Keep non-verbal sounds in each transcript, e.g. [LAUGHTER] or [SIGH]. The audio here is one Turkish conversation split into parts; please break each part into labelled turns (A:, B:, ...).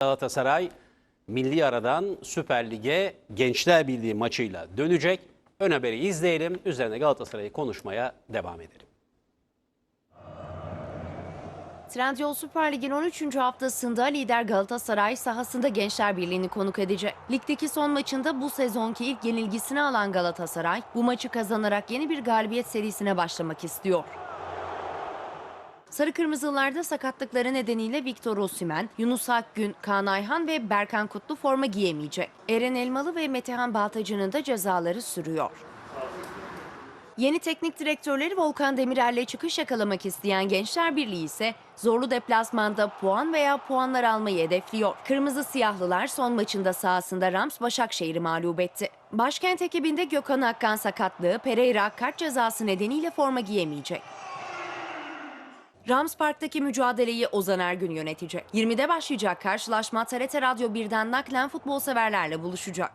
A: Galatasaray milli aradan Süper Lig'e Gençler Birliği maçıyla dönecek. Ön haberi izleyelim. Üzerine Galatasaray'ı konuşmaya devam edelim.
B: Trendyol Süper Lig'in 13. haftasında lider Galatasaray sahasında Gençler Birliği'ni konuk edecek. Ligdeki son maçında bu sezonki ilk yenilgisini alan Galatasaray bu maçı kazanarak yeni bir galibiyet serisine başlamak istiyor. Sarı Kırmızılarda sakatlıkları nedeniyle Victor Osimhen, Yunus Akgün, Kaan Ayhan ve Berkan Kutlu forma giyemeyecek. Eren Elmalı ve Metehan Baltacı'nın da cezaları sürüyor. Yeni teknik direktörleri Volkan Demirel'le çıkış yakalamak isteyen Gençler Birliği ise zorlu deplasmanda puan veya puanlar almayı hedefliyor. Kırmızı Siyahlılar son maçında sahasında Rams Başakşehir'i mağlup etti. Başkent ekibinde Gökhan Akkan sakatlığı Pereira kart cezası nedeniyle forma giyemeyecek. Rams Park'taki mücadeleyi Ozan Ergün yönetecek. 20'de başlayacak karşılaşma TRT Radyo 1'den naklen futbol severlerle buluşacak.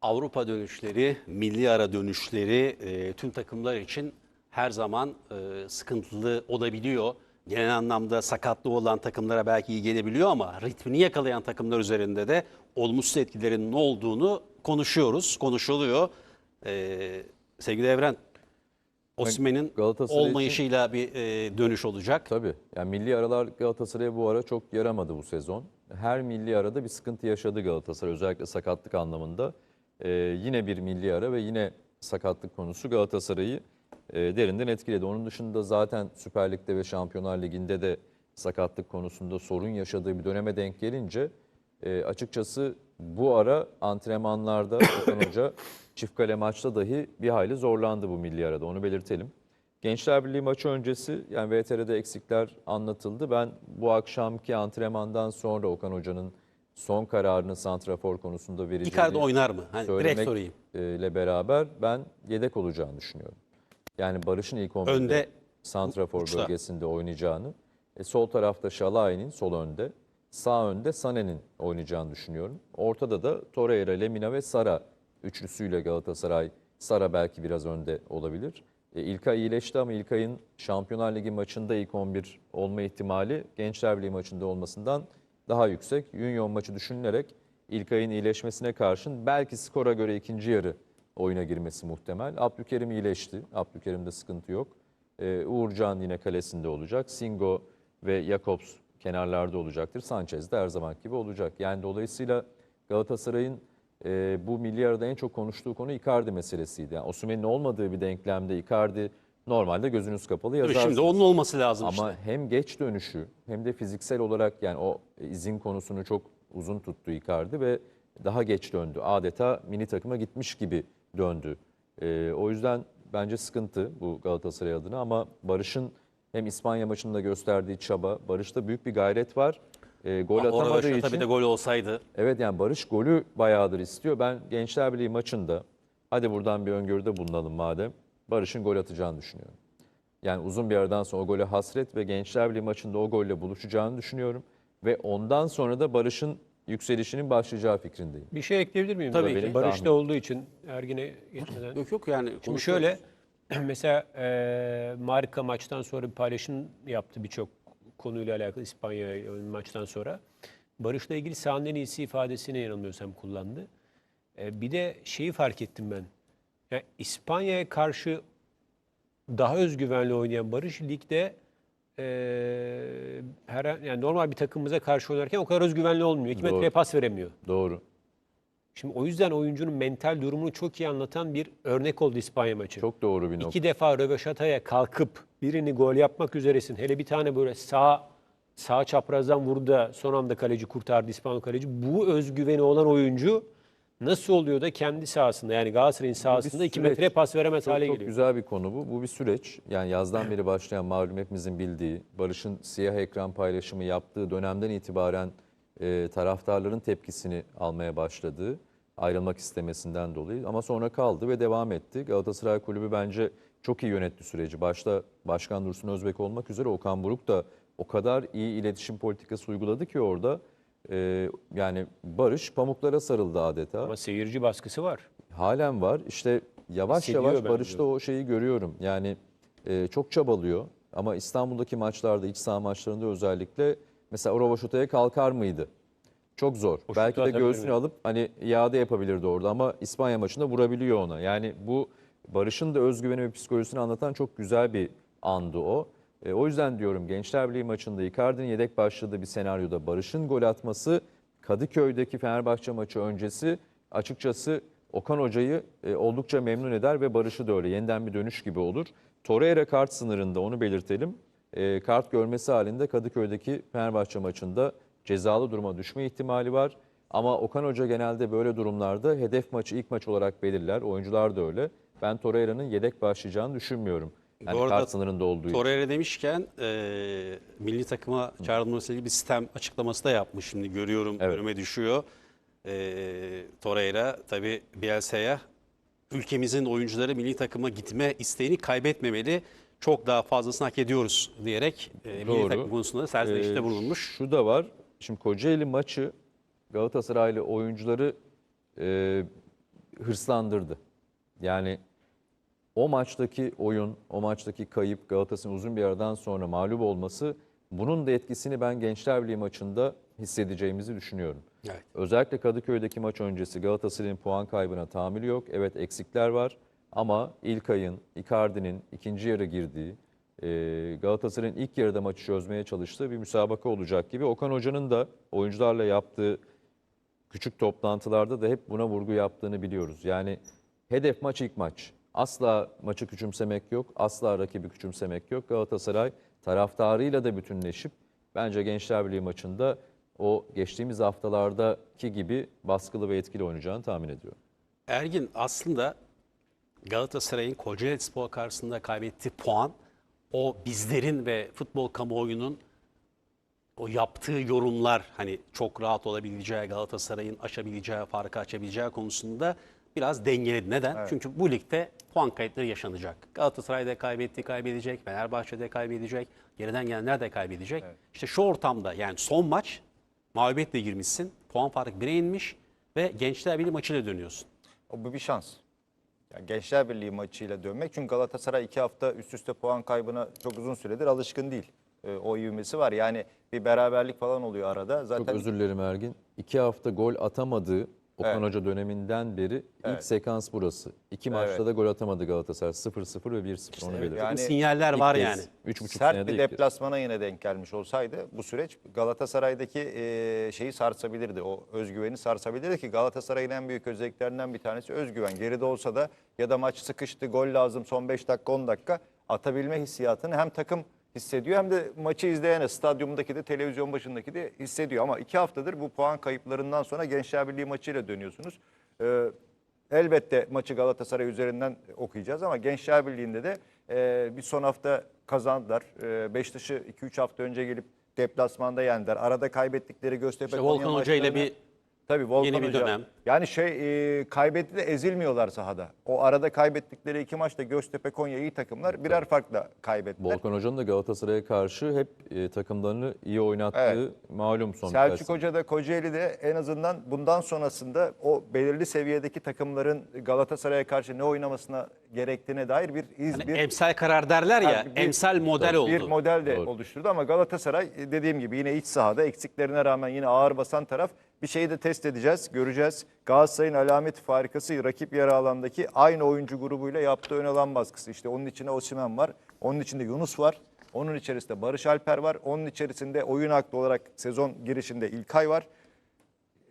A: Avrupa dönüşleri, milli ara dönüşleri e, tüm takımlar için her zaman e, sıkıntılı olabiliyor. Genel anlamda sakatlı olan takımlara belki iyi gelebiliyor ama ritmini yakalayan takımlar üzerinde de olumsuz etkilerinin ne olduğunu konuşuyoruz, konuşuluyor. E, sevgili Evren, Osimhen'in
C: Galatasaray için-
A: olmayışıyla bir e, dönüş olacak.
C: Tabii. Yani milli aralar Galatasaray'a bu ara çok yaramadı bu sezon. Her milli arada bir sıkıntı yaşadı Galatasaray özellikle sakatlık anlamında. Ee, yine bir milli ara ve yine sakatlık konusu Galatasaray'ı e, derinden etkiledi. Onun dışında zaten Süper Lig'de ve Şampiyonlar Ligi'nde de sakatlık konusunda sorun yaşadığı bir döneme denk gelince e, açıkçası bu ara antrenmanlarda [COUGHS] Okan Hoca çift kale maçta dahi bir hayli zorlandı bu milli arada onu belirtelim. Gençler Birliği maçı öncesi yani VTR'de eksikler anlatıldı. Ben bu akşamki antrenmandan sonra Okan Hoca'nın son kararını santrafor konusunda vereceğini
A: Icardi oynar mı? Hani direkt sorayım.
C: ile beraber ben yedek olacağını düşünüyorum. Yani Barış'ın ilk 11'de
A: Önde,
C: santrafor
A: uçta.
C: bölgesinde oynayacağını, e, sol tarafta Şalay'ın sol önde, sağ önde Sané'nin oynayacağını düşünüyorum. Ortada da Torreira, Lemina ve Sara üçlüsüyle Galatasaray, Sara belki biraz önde olabilir. E, İlkay iyileşti ama İlkay'ın Şampiyonlar Ligi maçında ilk 11 olma ihtimali Gençler Birliği maçında olmasından daha yüksek. Union maçı düşünülerek İlkay'ın iyileşmesine karşın belki skora göre ikinci yarı oyuna girmesi muhtemel. Abdülkerim iyileşti. Abdülkerim'de sıkıntı yok. Ee, Uğurcan yine kalesinde olacak. Singo ve Jakobs kenarlarda olacaktır. Sanchez de her zaman gibi olacak. Yani dolayısıyla Galatasaray'ın e, bu milli arada en çok konuştuğu konu Icardi meselesiydi. Yani Osimhen'in olmadığı bir denklemde Icardi normalde gözünüz kapalı yazarsınız.
A: Şimdi onun olması lazım
C: Ama
A: işte.
C: hem geç dönüşü hem de fiziksel olarak yani o izin konusunu çok uzun tuttu Icardi ve daha geç döndü. Adeta mini takıma gitmiş gibi döndü. Ee, o yüzden bence sıkıntı bu Galatasaray adına ama Barış'ın hem İspanya maçında gösterdiği çaba, Barış'ta büyük bir gayret var. Ee, gol
A: Orada
C: atamadığı için
A: bir de gol olsaydı.
C: Evet yani Barış golü bayağıdır istiyor. Ben Gençler Birliği maçında hadi buradan bir öngörüde bulunalım madem. Barış'ın gol atacağını düşünüyorum. Yani uzun bir aradan sonra o gole hasret ve Gençler Birliği maçında o golle buluşacağını düşünüyorum. Ve ondan sonra da Barış'ın yükselişinin başlayacağı fikrindeyim.
D: Bir şey ekleyebilir miyim?
A: Tabii
C: ki.
D: Barış'ta
C: Tahmin.
D: olduğu için Ergin'e geçmeden.
A: Yok yok yani.
D: Şimdi şöyle [CLEARS THROAT] mesela e, Marika maçtan sonra bir paylaşım yaptı birçok konuyla alakalı İspanya maçtan sonra. Barış'la ilgili sahanın iyisi ifadesini yanılmıyorsam kullandı. E, bir de şeyi fark ettim ben. Yani İspanya'ya karşı daha özgüvenli oynayan Barış ligde e, her yani normal bir takımımıza karşı oynarken o kadar özgüvenli olmuyor. İki
C: Doğru.
D: metreye pas veremiyor.
C: Doğru.
D: Şimdi o yüzden oyuncunun mental durumunu çok iyi anlatan bir örnek oldu İspanya maçı.
C: Çok doğru bir nokta.
D: İki defa röveşataya kalkıp birini gol yapmak üzeresin. Hele bir tane böyle sağ sağ çaprazdan vurdu da son anda kaleci kurtardı İspanyol kaleci. Bu özgüveni olan oyuncu nasıl oluyor da kendi sahasında yani Galatasaray'ın sahasında iki
C: süreç.
D: metreye pas veremez
C: Çok,
D: hale
C: çok
D: geliyor.
C: güzel bir konu bu. Bu bir süreç. Yani yazdan beri başlayan malum hepimizin bildiği, Barış'ın siyah ekran paylaşımı yaptığı dönemden itibaren e, taraftarların tepkisini almaya başladığı, ayrılmak istemesinden dolayı. Ama sonra kaldı ve devam etti. Galatasaray Kulübü bence çok iyi yönetti süreci. Başta Başkan Dursun Özbek olmak üzere Okan Buruk da o kadar iyi iletişim politikası uyguladı ki orada. e, yani Barış pamuklara sarıldı adeta.
D: Ama seyirci baskısı var.
C: Halen var. İşte yavaş
D: Hissediyor
C: yavaş. Barış'ta o şeyi görüyorum. Yani e, çok çabalıyor ama İstanbul'daki maçlarda, iç saha maçlarında özellikle mesela Rovaşota'ya kalkar mıydı? Çok zor. Belki de göğsünü alıp hani iade yapabilirdi orada ama İspanya maçında vurabiliyor ona. Yani bu Barış'ın da özgüveni ve psikolojisini anlatan çok güzel bir andı o. E, o yüzden diyorum Gençler Birliği maçında Icardi'nin yedek başladığı bir senaryoda Barış'ın gol atması Kadıköy'deki Fenerbahçe maçı öncesi açıkçası Okan Hoca'yı e, oldukça memnun eder ve Barış'ı da öyle yeniden bir dönüş gibi olur. Torreira kart sınırında onu belirtelim. E, kart görmesi halinde Kadıköy'deki Fenerbahçe maçında cezalı duruma düşme ihtimali var. Ama Okan Hoca genelde böyle durumlarda hedef maçı ilk maç olarak belirler. Oyuncular da öyle. Ben Torreira'nın yedek başlayacağını düşünmüyorum. Yani
A: Bu arada
C: kart sınırında olduğu için.
A: Torreira demişken e, milli takıma çağrılmasıyla ilgili bir sistem açıklaması da yapmış. Şimdi görüyorum
C: Evet.
A: önüme düşüyor. E, Torreira tabii Bielsa'ya ülkemizin oyuncuları milli takıma gitme isteğini kaybetmemeli. Çok daha fazlasını hak ediyoruz diyerek e, milli
C: Doğru.
A: takım konusunda serzenişte
C: Ee,
A: bulunmuş.
C: Şu da var. Şimdi Kocaeli maçı Galatasaraylı oyuncuları e, hırslandırdı. Yani o maçtaki oyun, o maçtaki kayıp Galatasaray'ın uzun bir aradan sonra mağlup olması bunun da etkisini ben Gençler Birliği maçında hissedeceğimizi düşünüyorum.
A: Evet.
C: Özellikle Kadıköy'deki maç öncesi Galatasaray'ın puan kaybına tahammülü yok. Evet eksikler var ama İlkay'ın, Icardi'nin ikinci yarı girdiği, Galatasaray'ın ilk yarıda maçı çözmeye çalıştığı bir müsabaka olacak gibi. Okan Hoca'nın da oyuncularla yaptığı küçük toplantılarda da hep buna vurgu yaptığını biliyoruz. Yani hedef maç ilk maç. Asla maçı küçümsemek yok, asla rakibi küçümsemek yok. Galatasaray taraftarıyla da bütünleşip bence Gençler Birliği maçında o geçtiğimiz haftalardaki gibi baskılı ve etkili oynayacağını tahmin ediyorum.
A: Ergin aslında Galatasaray'ın Kocaeli Spor karşısında kaybettiği puan o bizlerin ve futbol kamuoyunun o yaptığı yorumlar hani çok rahat olabileceği Galatasaray'ın aşabileceği, farkı açabileceği konusunda biraz dengeledi. Neden? Çünkü bu ligde puan kayıpları yaşanacak. Galatasaray da kaybetti, kaybedecek. Fenerbahçe de kaybedecek. Geriden gelenler de kaybedecek. İşte şu ortamda yani son maç mağlubiyetle girmişsin. Puan farkı 1'e inmiş ve Gençler Birliği maçıyla dönüyorsun.
E: O bu bir şans. Yani Gençler Birliği maçıyla dönmek. Çünkü Galatasaray iki hafta üst üste puan kaybına çok uzun süredir alışkın değil. Ee, o ivmesi var. Yani bir beraberlik falan oluyor arada. Zaten
C: Çok özür dilerim Ergin. İki hafta gol atamadığı Okan
E: Evet.
C: Hoca döneminden beri ilk sekans burası. İki maçta
E: Evet.
C: da gol atamadı Galatasaray. 0-0 ve 1-0 onu belirtelim.
E: yani-
A: sinyaller var
C: kez,
A: yani.
C: Üç buçuk
E: sert
C: senede
E: bir
C: ilk kez.
E: deplasmana yine denk gelmiş olsaydı bu süreç Galatasaray'daki e, şeyi sarsabilirdi. O özgüveni sarsabilirdi ki Galatasaray'ın en büyük özelliklerinden bir tanesi özgüven. Geride olsa da ya da maç sıkıştı, gol lazım son 5 dakika 10 dakika atabilme hissiyatını hem takım hissediyor hem de maçı izleyene stadyumdaki de televizyon başındaki de hissediyor. Ama iki haftadır bu puan kayıplarından sonra Gençler Birliği maçıyla dönüyorsunuz. Ee, Elbette maçı Galatasaray üzerinden okuyacağız ama Gençler Birliği'nde de e, bir son hafta kazandılar. E, Beşiktaş'ı 2-3 hafta önce gelip deplasmanda yendiler. Arada kaybettikleri Göztepe
A: İşte Volkan Hoca ile bir
E: Tabii Volkan
A: yeni bir
E: Hoca.
A: dönem.
E: Yani şey e, kaybetti de ezilmiyorlar sahada. O arada kaybettikleri iki maçta Göztepe Konya iyi takımlar birer farkla kaybettiler.
C: Volkan Hoca'nın da Galatasaray'a karşı hep e, takımlarını iyi oynattığı
E: Evet.
C: malum son birkaç
E: Selçuk
C: sene.
E: Hoca da Kocaeli'de en azından bundan sonrasında o belirli seviyedeki takımların Galatasaray'a karşı ne oynamasına gerektiğine dair bir iz,
A: Hani
E: bir
A: emsal karar derler ya,
E: bir-
A: emsal model oldu.
E: bir model de
C: Doğru.
E: oluşturdu ama Galatasaray e, dediğim gibi yine iç sahada eksiklerine rağmen yine ağır basan taraf. Bir şeyi de test edeceğiz, göreceğiz. Galatasaray'ın alamet farikası rakip yarı alandaki aynı oyuncu grubuyla yaptığı ön alan baskısı. İşte onun içinde Osimhen var, onun içinde Yunus var. Onun içerisinde Barış Alper var. Onun içerisinde oyun aklı olarak sezon girişinde İlkay var.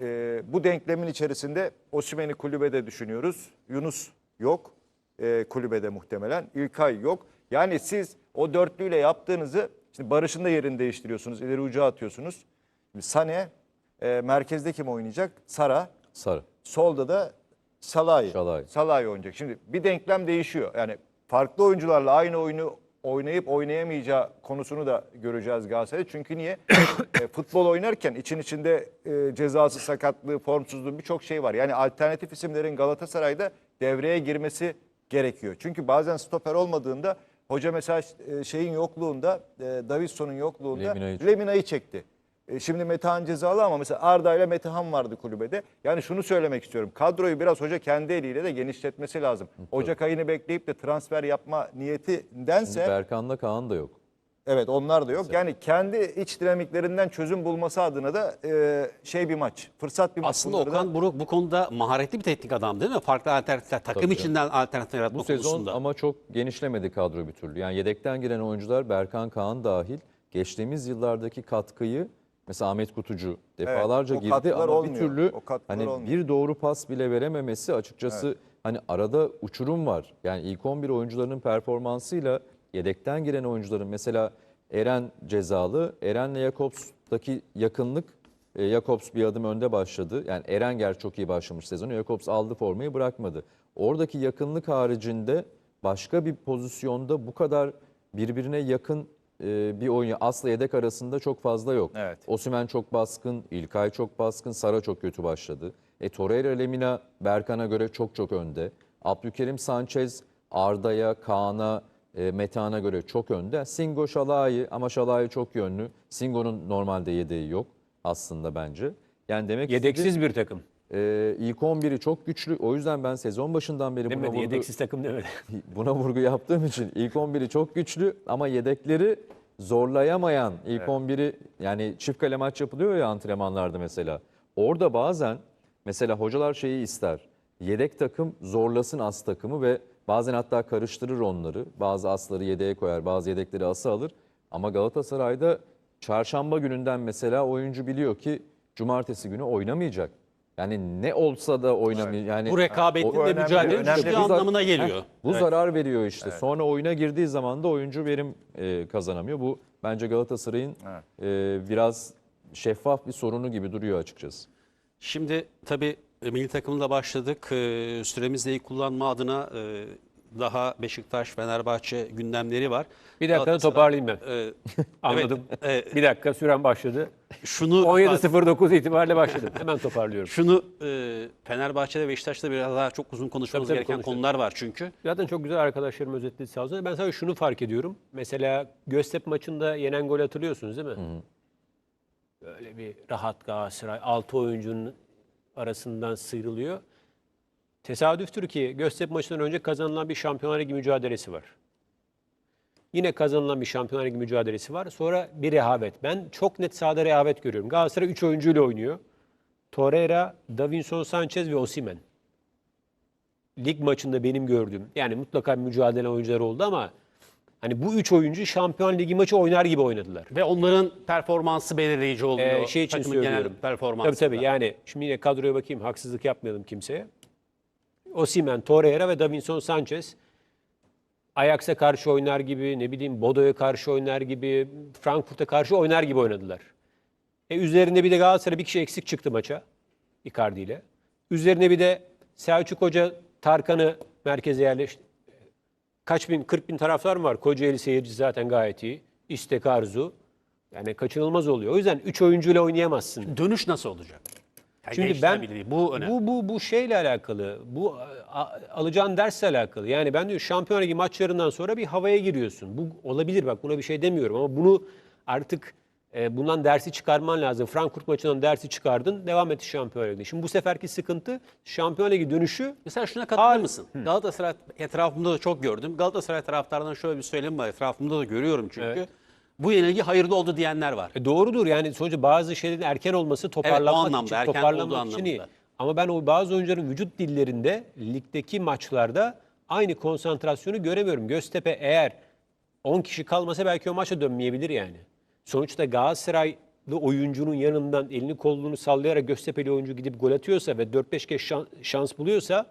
E: Ee, bu denklemin içerisinde Osimhen'i kulübede düşünüyoruz. Yunus yok ee, kulübede muhtemelen. İlkay yok. Yani siz o dörtlüyle yaptığınızı şimdi Barış'ın da yerini değiştiriyorsunuz. ileri uca atıyorsunuz. Şimdi Sane e, merkezde kim oynayacak? Sara.
C: Sarı.
E: Solda da Salah'ı.
C: Şalay.
E: Salah'ı oynayacak. Şimdi bir denklem değişiyor. Yani farklı oyuncularla aynı oyunu oynayıp oynayamayacağı konusunu da göreceğiz Galatasaray'da. Çünkü niye? [COUGHS] E, futbol oynarken için içinde e, cezası, sakatlığı, formsuzluğu birçok şey var. Yani alternatif isimlerin Galatasaray'da devreye girmesi gerekiyor. Çünkü bazen stoper olmadığında hoca mesela e, şeyin yokluğunda, e, Davidson'un yokluğunda
C: Lemina'yı.
E: Lemina'yı çekti. E, Şimdi Metehan cezalı ama mesela Arda ile Metehan vardı kulübede. Yani şunu söylemek istiyorum. Kadroyu biraz hoca kendi eliyle de genişletmesi lazım. Ocak ayını bekleyip de transfer yapma
C: Şimdi
E: niyetindense
C: Berkan'la Kaan da yok.
E: Evet onlar da yok. Yani kendi iç dinamiklerinden çözüm bulması adına da e, şey bir maç. Fırsat bir maç.
A: Aslında
E: Bunları da-
A: Okan Buruk bu konuda maharetli bir teknik adam değil mi? Farklı alternatifler, takım
C: Tabii.
A: içinden alternatifler yaratma
C: Bu sezon
A: konusunda.
C: ama çok genişlemedi kadro bir türlü. Yani yedekten giren oyuncular Berkan Kaan dahil geçtiğimiz yıllardaki katkıyı mesela Ahmet Kutucu defalarca
E: o
C: girdi ama
E: olmuyor.
C: bir türlü hani
E: olmuyor.
C: bir doğru pas bile verememesi açıkçası hani arada uçurum var. Yani ilk 11 oyuncularının performansıyla yedekten giren oyuncuların mesela Eren cezalı. Eren'le Jakobs'taki yakınlık e, Jakobs bir adım önde başladı. Yani Erenger çok iyi başlamış sezonu. Jakobs aldı formayı bırakmadı. Oradaki yakınlık haricinde başka bir pozisyonda bu kadar birbirine yakın e, bir oyun Asla yedek arasında çok fazla yok.
E: Evet.
C: Osimhen çok baskın, İlkay çok baskın, Sara çok kötü başladı. E Torreira Lemina Berkan'a göre çok çok önde. Abdülkerim Sanchez Arda'ya, Kaan'a, e, Metehan'a göre çok önde. Singo Şalai ama Şalai çok yönlü. Singo'nun normalde yedeği yok aslında bence. Yani demek istediğim-
D: Yedeksiz bir takım.
C: Ee, ilk 11'i çok güçlü. O yüzden ben sezon başından beri buna
D: Demedi,
C: vurgu,
D: yedeksiz takım demedi. [LAUGHS]
C: buna vurgu yaptığım için ilk 11'i çok güçlü ama yedekleri zorlayamayan ilk 11'i yani çift kale maç yapılıyor ya antrenmanlarda mesela. Orada bazen mesela hocalar şeyi ister. Yedek takım zorlasın as takımı ve bazen hatta karıştırır onları. Bazı asları yedeğe koyar, bazı yedekleri ası alır. Ama Galatasaray'da çarşamba gününden mesela oyuncu biliyor ki cumartesi günü oynamayacak. Yani ne olsa da oynamayacak. Yani
A: bu rekabetin de
E: önemli,
A: mücadelenin
E: önemli.
C: zar-
A: anlamına geliyor.
C: bu zarar veriyor işte. Sonra oyuna girdiği zaman da oyuncu verim e, kazanamıyor. Bu bence Galatasaray'ın e, biraz şeffaf bir sorunu gibi duruyor açıkçası.
A: Şimdi tabii e, milli takımla başladık. E, Süremizde iyi kullanma adına e, daha Beşiktaş, Fenerbahçe gündemleri var.
D: Bir dakika da toparlayayım ben.
A: E, [LAUGHS]
D: Anladım.
A: evet, e,
D: bir dakika süren başladı.
A: şunu [LAUGHS]
D: 17.09 itibariyle başladım. [LAUGHS] Hemen toparlıyorum.
A: şunu e, Fenerbahçe'de ve Beşiktaş'ta biraz daha çok uzun konuşmamız
D: Tabii, tabii,
A: gereken
D: konuşalım.
A: konular var çünkü.
D: Zaten çok güzel arkadaşlarım özetledi sağ olsun. Ben sadece şunu fark ediyorum. Mesela Göztepe maçında yenen gol hatırlıyorsunuz değil mi? Böyle bir rahat Galatasaray 6 oyuncunun arasından sıyrılıyor. Tesadüftür ki Göztepe maçından önce kazanılan bir Şampiyonlar Ligi mücadelesi var. Yine kazanılan bir Şampiyonlar Ligi mücadelesi var. Sonra bir rehavet. Ben çok net sahada rehavet görüyorum. Galatasaray 3 oyuncuyla oynuyor. Torreira, Davinson Sanchez ve Osimhen lig maçında benim gördüğüm yani mutlaka bir mücadele oyuncuları oldu ama hani bu üç oyuncu Şampiyon Ligi maçı oynar gibi oynadılar.
A: Ve onların performansı belirleyici oluyor.
D: Ee, şey için
A: Takımın genel
D: söylüyorum.
A: performansı.
D: Tabii tabii yani şimdi yine kadroya bakayım haksızlık yapmayalım kimseye. Osimhen, Torreira ve Davinson Sanchez Ajax'a karşı oynar gibi, ne bileyim Bodo'ya karşı oynar gibi, Frankfurt'a karşı oynar gibi oynadılar. E üzerinde bir de Galatasaray bir kişi eksik çıktı maça Icardi ile. Üzerine bir de Selçuk Hoca Tarkan'ı merkeze yerleşti. Kaç bin, 40 bin taraftar mı var? Kocaeli seyirci zaten gayet iyi. İstek arzu. Yani kaçınılmaz oluyor. O yüzden 3 oyuncuyla oynayamazsın.
A: Dönüş nasıl olacak? Yani Gençler
D: ben
A: bu önemli.
D: bu bu bu şeyle alakalı. Bu a- alacağın dersle alakalı. Yani ben diyor Şampiyonlar Ligi maçlarından sonra bir havaya giriyorsun. Bu olabilir bak buna bir şey demiyorum ama bunu artık e, bundan dersi çıkarman lazım. Frankfurt maçından dersi çıkardın, devam et Şampiyonlar Ligi'nde. Şimdi bu seferki sıkıntı Şampiyonlar Ligi dönüşü
A: Mesela şuna katılır mısın? Galatasaray etrafımda da çok gördüm. Galatasaray taraftarından şöyle bir söylem var. Etrafımda da görüyorum çünkü.
D: Evet.
A: Bu yenilgi hayırlı oldu diyenler var.
D: E doğrudur yani sonuçta bazı şeylerin erken olması toparlanmak
A: anlamda,
D: için,
A: erken
D: toparlanmak
A: olduğu
D: için iyi.
A: anlamında.
D: Ama ben o bazı oyuncuların vücut dillerinde ligdeki maçlarda aynı konsantrasyonu göremiyorum. Göztepe eğer 10 kişi kalmasa belki o maça dönmeyebilir yani. Sonuçta Galatasaraylı oyuncunun yanından elini kolunu sallayarak Göztepe'li oyuncu gidip gol atıyorsa ve 4-5 kez şan- şans buluyorsa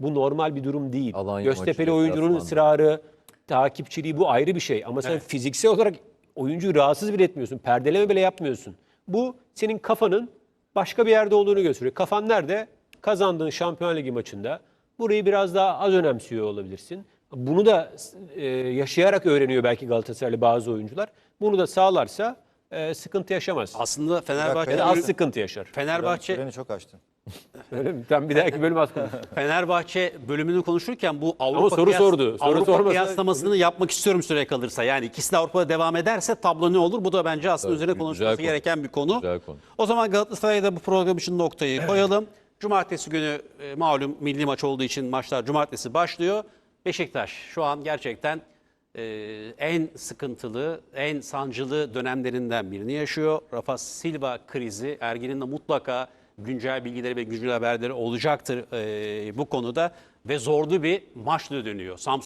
D: bu normal bir durum değil.
C: Alanya
D: Göztepe'li oyuncunun ısrarı, takipçiliği bu ayrı bir şey. Ama sen fiziksel olarak oyuncuyu rahatsız bile etmiyorsun. Perdeleme bile yapmıyorsun. Bu senin kafanın başka bir yerde olduğunu gösteriyor. Kafan nerede? Kazandığın Şampiyonlar Ligi maçında. Burayı biraz daha az önemsiyor olabilirsin. Bunu da e, yaşayarak öğreniyor belki Galatasaraylı bazı oyuncular. Bunu da sağlarsa e, sıkıntı yaşamaz.
A: Aslında Fenerbahçe
D: Ya da az sıkıntı yaşar.
A: Fenerbahçe
E: Süreni çok açtın. [LAUGHS]
D: Öyle mi? Bir dahaki bölüm konuş. [LAUGHS]
A: Fenerbahçe bölümünü konuşurken bu Avrupa
D: soru sordu. Soru
A: Avrupa
D: sormasa-
A: kıyaslamasını yapmak istiyorum süre kalırsa. Yani ikisi de Avrupa'da devam ederse tablo ne olur? Bu da bence aslında üzerine
C: güzel
A: konuşulması
C: konu.
A: gereken bir konu.
C: Güzel konu.
A: O zaman Galatasaray'da bu program için noktayı koyalım. Cumartesi günü e, malum milli maç olduğu için maçlar cumartesi başlıyor. Beşiktaş şu an gerçekten e, en sıkıntılı, en sancılı dönemlerinden birini yaşıyor. Rafa Silva krizi, Ergin'in de mutlaka güncel bilgileri ve güncel haberleri olacaktır e, bu konuda ve zorlu bir maçla dönüyor. Samsun